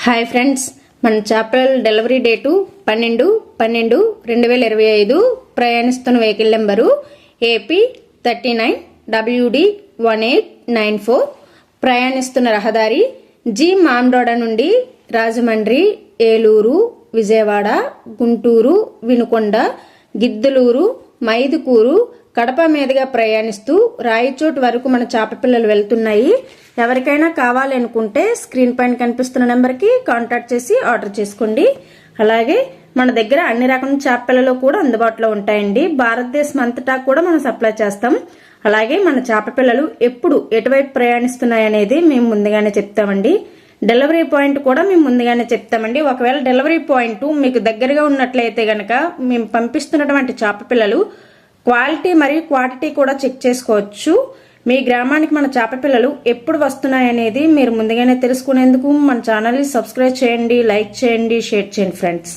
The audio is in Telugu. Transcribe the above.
హాయ్ ఫ్రెండ్స్ మన చేపల డెలివరీ డేటు పన్నెండు పన్నెండు రెండు వేల ఇరవై ఐదు ప్రయాణిస్తున్న vehicle number AP thirty nine WD one eight nine four ప్రయాణిస్తున్న రహదారి జి మామ్డోడ నుండి రాజమండ్రి ఏలూరు విజయవాడ గుంటూరు వినుకొండ గిద్దలూరు మైదుకూరు కడప మీదుగా ప్రయాణిస్తూ రాయచోట్ వరకు మన చేప పిల్లలు వెళ్తున్నాయి. ఎవరికైనా కావాలనుకుంటే స్క్రీన్ పైన కనిపిస్తున్న నెంబర్కి కాంటాక్ట్ చేసి ఆర్డర్ చేసుకోండి. అలాగే మన దగ్గర అన్ని రకం చేప పిల్లలు కూడా అందుబాటులో ఉంటాయండి. భారతదేశం అంతటా కూడా మనం సప్లై చేస్తాం. అలాగే మన చేప పిల్లలు ఎప్పుడు ఎటువైపు ప్రయాణిస్తున్నాయి అనేది మేము ముందుగానే చెప్తామండి. డెలివరీ పాయింట్ కూడా మేము ముందుగానే చెప్తామండి. ఒకవేళ డెలివరీ పాయింట్ మీకు దగ్గరగా ఉన్నట్లయితే గనక మేము పంపిస్తున్నటువంటి చేప పిల్లలు క్వాలిటీ మరియు క్వాంటిటీ కూడా చెక్ చేసుకోవచ్చు. మీ గ్రామానికి మన చేప పిల్లలు ఎప్పుడు వస్తున్నాయనేది మీరు ముందుగానే తెలుసుకునేందుకు మన ఛానల్ని సబ్స్క్రైబ్ చేయండి లైక్ చేయండి షేర్ చేయండి ఫ్రెండ్స్.